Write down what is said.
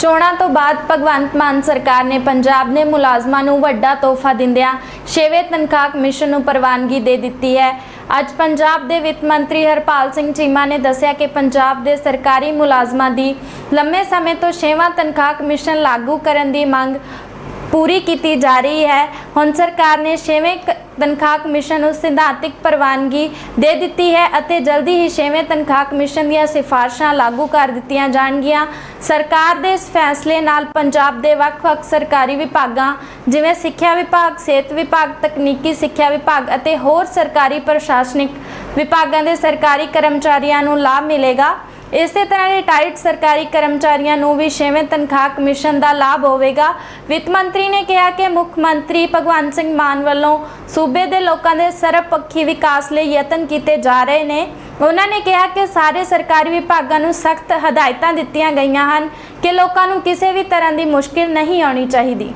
ਚੋਣਾਂ ਤੋਂ ਬਾਅਦ ਭਗਵੰਤ ਮਾਨ ਸਰਕਾਰ ਨੇ ਪੰਜਾਬ ਦੇ ਮੁਲਾਜ਼ਮਾਂ ਨੂੰ ਵੱਡਾ ਤੋਹਫਾ ਦਿੰਦਿਆਂ ਛੇਵੇਂ ਤਨਖਾਹ ਕਮਿਸ਼ਨ ਨੂੰ ਪ੍ਰਵਾਨਗੀ ਦੇ ਦਿੱਤੀ ਹੈ। ਅੱਜ ਪੰਜਾਬ ਦੇ ਵਿੱਤ ਮੰਤਰੀ ਹਰਪਾਲ ਸਿੰਘ ਚੀਮਾ ਨੇ ਦੱਸਿਆ ਕਿ ਪੰਜਾਬ ਦੇ ਸਰਕਾਰੀ ਮੁਲਾਜ਼ਮਾਂ ਦੀ ਲੰਮੇ ਸਮੇਂ ਤੋਂ ਛੇਵਾਂ ਤਨਖਾਹ ਕਮਿਸ਼ਨ ਲਾਗੂ ਕਰਨ ਦੀ ਮੰਗ ਪੂਰੀ ਕੀਤੀ ਜਾ ਰਹੀ ਹੈ। ਹੁਣ ਸਰਕਾਰ ਨੇ ਛੇਵੇਂ ਕ- ਤਨਖਾਹ ਕਮਿਸ਼ਨ ਨੂੰ ਸਿਧਾਂਤਿਕ ਪ੍ਰਵਾਨਗੀ ਦੇ ਦਿੱਤੀ ਹੈ ਅਤੇ ਜਲਦੀ ਹੀ ਛੇਵੇਂ ਤਨਖਾਹ ਕਮਿਸ਼ਨ ਦੀਆਂ ਸਿਫਾਰਸ਼ਾਂ ਲਾਗੂ ਕਰ ਦਿੱਤੀਆਂ ਜਾਣਗੀਆਂ। ਸਰਕਾਰ ਦੇ ਇਸ ਫੈਸਲੇ ਨਾਲ ਪੰਜਾਬ ਦੇ ਵੱਖ-ਵੱਖ ਸਰਕਾਰੀ ਵਿਭਾਗਾਂ, ਜਿਵੇਂ ਸਿੱਖਿਆ ਵਿਭਾਗ, ਸਿਹਤ ਵਿਭਾਗ, ਤਕਨੀਕੀ ਸਿੱਖਿਆ ਵਿਭਾਗ ਅਤੇ ਹੋਰ ਸਰਕਾਰੀ ਪ੍ਰਸ਼ਾਸਨਿਕ ਵਿਭਾਗਾਂ ਦੇ ਸਰਕਾਰੀ ਕਰਮਚਾਰੀਆਂ ਨੂੰ ਲਾਭ ਮਿਲੇਗਾ। ਇਸੇ ਤਰ੍ਹਾਂ ਰਿਟਾਇਰਡ ਸਰਕਾਰੀ ਕਰਮਚਾਰੀਆਂ ਨੂੰ ਵੀ ਛੇਵੇਂ ਤਨਖਾਹ ਕਮਿਸ਼ਨ ਦਾ ਲਾਭ ਹੋਵੇਗਾ। ਵਿੱਤ ਮੰਤਰੀ ਨੇ ਕਿਹਾ ਕਿ ਮੁੱਖ ਮੰਤਰੀ ਭਗਵੰਤ ਸਿੰਘ ਮਾਨ ਵੱਲੋਂ ਸੂਬੇ ਦੇ ਲੋਕਾਂ ਦੇ ਸਰਬਪੱਖੀ ਵਿਕਾਸ ਲਈ ਯਤਨ ਕੀਤੇ ਜਾ ਰਹੇ ਨੇ। ਉਹਨਾਂ ਨੇ ਕਿਹਾ ਕਿ ਸਾਰੇ ਸਰਕਾਰੀ ਵਿਭਾਗਾਂ ਨੂੰ ਸਖਤ ਹਦਾਇਤਾਂ ਦਿੱਤੀਆਂ ਗਈਆਂ ਹਨ ਕਿ ਲੋਕਾਂ ਨੂੰ ਕਿਸੇ ਵੀ ਤਰ੍ਹਾਂ ਦੀ ਮੁਸ਼ਕਿਲ ਨਹੀਂ ਆਉਣੀ ਚਾਹੀਦੀ।